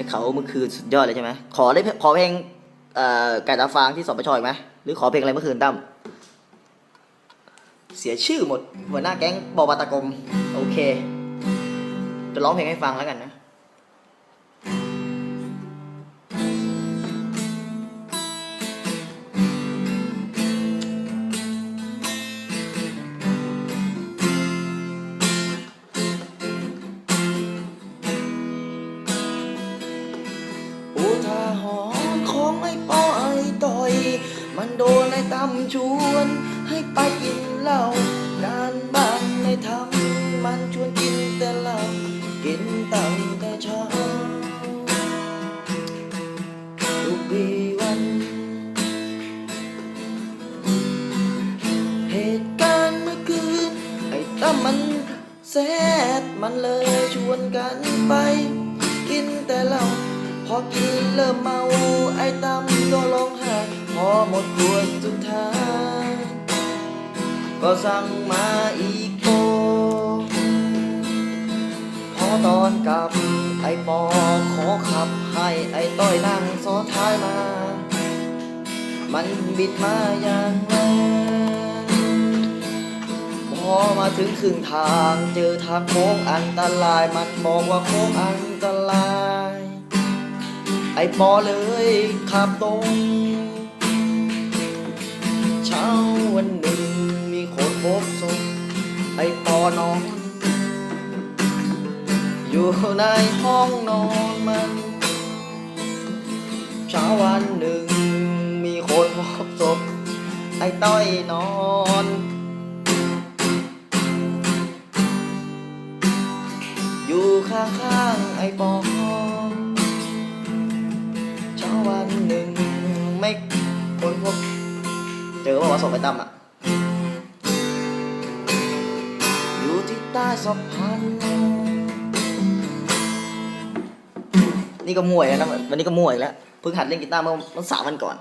ไอ้เขาเมื่อคืนสุดยอดเลยใช่ไหมขอได้ขอเพลงไก่ตาฟางที่สปชอีกไหมหรือขอเพลงอะไรเมื่อคืนตั้มเสียชื่อหมดหัวหน้าแก๊งบอบาตากรมโอเค จะร้องเพลงให้ฟังแล้วกันนะ หรณ์ของไอ้ปอไอ้ต่อย มันโดนไอ้ตำชวน ให้ไปกินเหล้าการบ้านในทำมันชวนกินแต่เหล้ากินตั้งแต่เช้าทุกวีวัน เหตุการณ์เมื่อคืน ไอ้ตั้มมันแซดมันเลยชวนกันไป กินแต่เหล้า อกินเริ่มเมาไอ้ตั้มก็ร้องไห้พอหมดขวดสุดท้ายก็สั่งมาอีกโปพอตอนกลับไอ้ปอขอขับให้ไอ้ต้อยนั่งซ้อนท้ายมา มันบิดมาอย่างแรงพอมาถึงครึ่งทางเจอทางโค้งอันตราย มันบอกว่าโค้งอันตราย ไอ้ปอเลยขับตรง เช้าวันหนึ่งมีคนพบศพไอ้ปอนอน อยู่ในห้องนอนมัน เช้าวันหนึ่งมีคนพบศพไอ้ต้อยนอนอยู่ข้างๆไอ้ปอ คนพบเจอว่าว่าศไปตั้มอะ อยู่ที่ใต้สะพานนี่ก็มั่วแล้วนะวันนี้ก็มั่วอีกแล้วเพิ่งหัดเล่นกีตาร์เมื่อสามวันก่อน